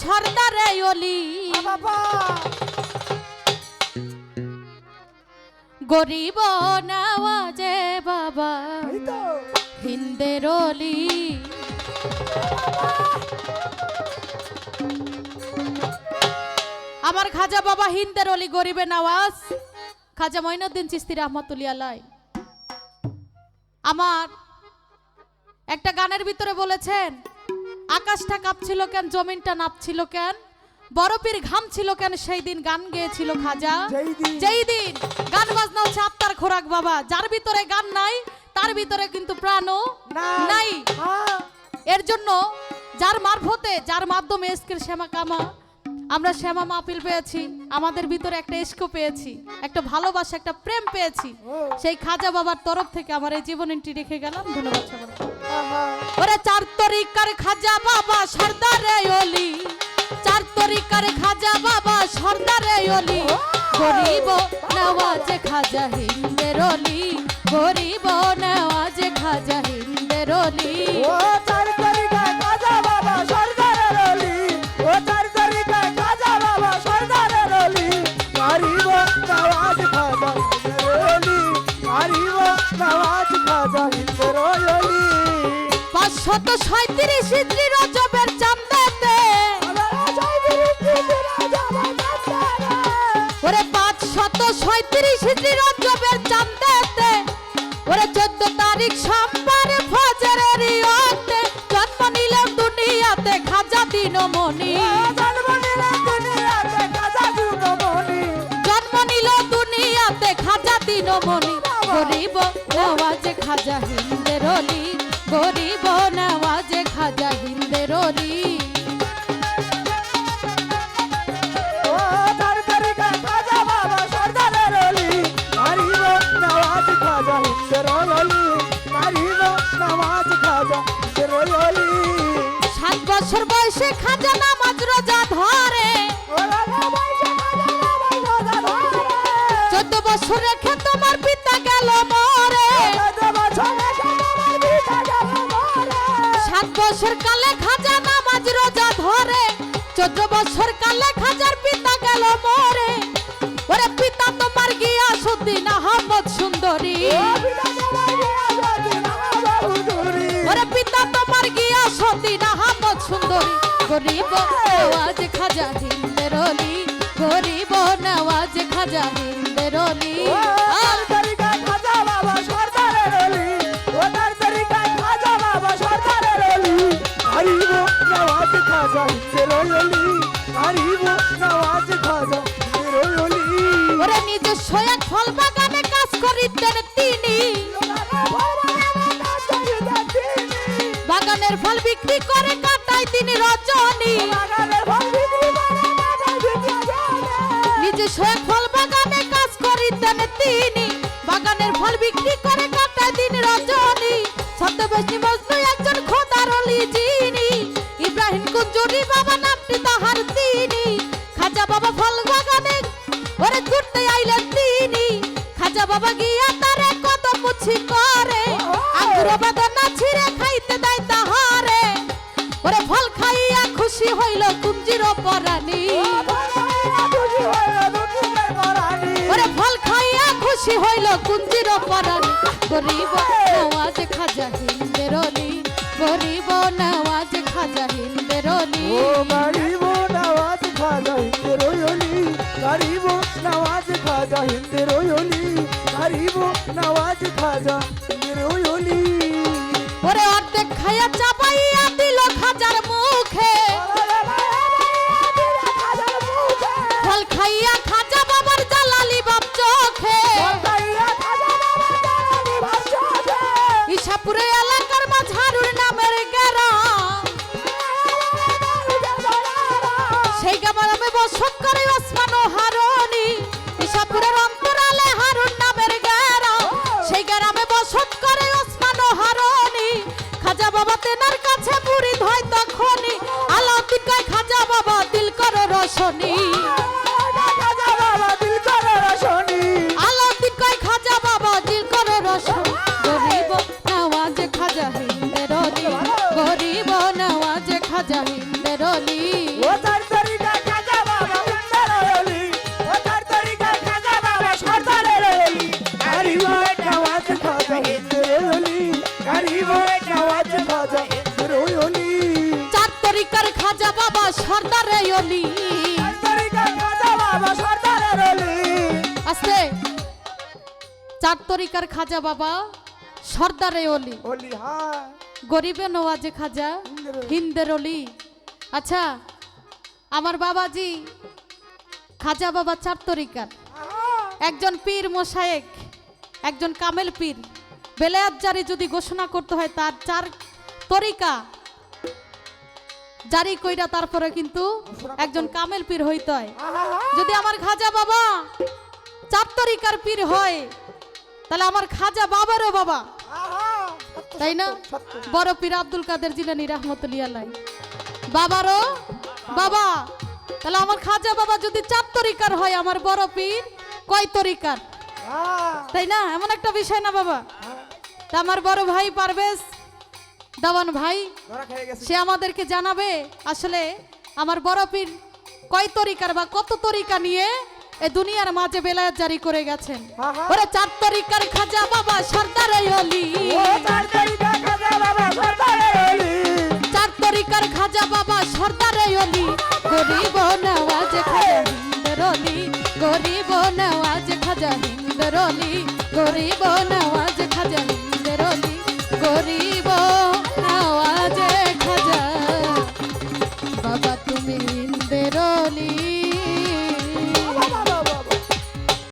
সর্দারে অলি। বাবা গরিব নওয়াজে বাবা, হিন্দের অলি। আমার খাজা বাবা হিন্দের অলি, গরিবে নওয়াজ খাজা মঈনুদ্দিন চিস্তি রহমতুল্লাহ আমার একটা গানের ভিতরে বলেছেন আকাশটা কাঁপছিল কেন? জমিনটা নাপছিল কেন? বরফের ঘাম ছিল কেন? সেই দিন গান গেয়েছিল খাজা। যেই দিন। গান বাজনা হচ্ছে আত্মার খোরাক বাবা। যার ভিতরে গান নাই তার ভিতরে কিন্তু প্রাণও নাই। এর জন্য যার মারফতে যার মাধ্যমে এসকের শ্যামা কামা আমরা শ্যামা মাহফিল পেয়েছি। আমাদের ভিতরে একটা এস্কো পেয়েছি একটা ভালোবাসা একটা প্রেম পেয়েছি। সেই খাজা বাবার তরফ থেকে আমার এই জীবনটি রেখে গেলাম। ধন্যবাদ আহা ওরে চার তরিকার খাজা বাবা, সর্দারে অলি। চার তরিকার খাজা বাবা, সর্দারে অলি। গরিব নওয়াজে খাজা হিন্দের অলি। গরিব নওয়াজে খাজা হিন্দের অলি। ও চার তারিখায় কাজা বাবা, সর্দারের অলি। ও চার তারিখায় কাজা বাবা, সর্দারের অলি। মারিব নওয়াজ খাজা হিন্দের অলি। মারিব নওয়াজ খাজা পাঁচশত সাঁত্রিশ ইদ্রি রজবের চান্দাতে। ওরে পাঁচশত সাঁত্রিশ ইদ্রি রজবের চান্দাতে। ওরে চোদ্দ তারিখ সোমবার বছর বয়সে খাজা নামাজ রোজা ধরে। চোদ্দ বছর রেখে তোমার পিতা গেল মরে। সাত বছর কালে খাজা নামাজ রোজা ধরে। চোদ্দ বছর কালে খাজার পিতা গেল মরে। ওরে পিতা তোমার গিয়া সুদ্দিন আহমদ সুন্দরী। গরিব নওয়াজ খাজা হিন্দের অলি। গরিব নওয়াজ খাজা হিন্দের অলি। নিজস্ব এক ফল করিতেন তিনি। বাগানের ফল বিক্রি করে কাটায় তিনি রজনী। ছদ্মবেশী মজনু একজন খোদার অলি যিনি। ইব্রাহিম কুঞ্জুরি বাবা নামটি তাহার তিনি। খাজা বাবা ফল বাগানে ওরে ঘুরতে আইলেন তিনি। খাজা বাবা গিয়া তারে কত মুছি করে, আঙ্গুর বাদানা ছিঁড়ে খাইতে দেয় তাহারে। ওরে ফল খাইয়া খুশি হইল কুঞ্জির পরাণী কুঞ্জির পরাণী, গরিব নওয়াজ খাজা হিন্দের গরিব নওয়াজ খাজা হিন্দের ও মারিব নওয়াজ খাজা হিন্দের গরিব নওয়াজ খাজা হিন্দের গরিব নওয়াজ খাজা এলাকার মাঝারুর নামের গ্রাম সেই গ্রামে বসত করে ওসমান ও হারুনি। ইসাপুরের অন্তরালে হারুন নামের গ্রাম সেই গ্রামে বসত করে ওসমান ও হারুনি। খাজা বাবা তেনার কাছে বুড়ি ধয় তখনই। আলাউদ্দিন খাজা বাবা দিল করো রশনি। চার তরিকার খাজা বাবা সর্দারে অলি। হ্যাঁ। গরিবে নওয়াজে খাজা হিন্দের অলি। আচ্ছা আমার বাবাজি খাজা বাবা চার তরিকার। একজন পীর মোশায়েক একজন কামেল পীর। বেলায়াত জারি যদি ঘোষণা করতে হয় তার চার তরিকা জারি কইরা তারপরে কিন্তু একজন কামেল পীর হইতে হয়। যদি আমার খাজা বাবা চার তরিকার পীর হয় তাহলে আমার খাজা বাবারও বাবা। তাই না? বড় পীর আব্দুল কাদের জিলানি রহমতুল্লাহ আলাই বাবারও বাবা। তাহলে আমার খাজা বাবা যদি চার তরিকার হয় আমার বড় পীর কয় তরিকার? তাই না? এমন একটা বিষয় না বাবা। তা আমার বড় ভাই পারভেজ দাওয়ান ভাই সে আমাদেরকে জানাবে আসলে আমার বড় পীর কয় তরিকার বা কত তরিকা নিয়ে এ দুনিয়ার মাঝে বেলায়াত জারি করে গেছেন। ওরে চার তরিকার খাজা বাবা সর্দার ও চার তারিখে খাজা বাবা সর্দারে অলি চার তরিকার খাজা বাবা সর্দার অলি গরিব নওয়াজ খাজা হিন্দরলি গরিব নওয়াজ খাজা হিন্দরলি গরিব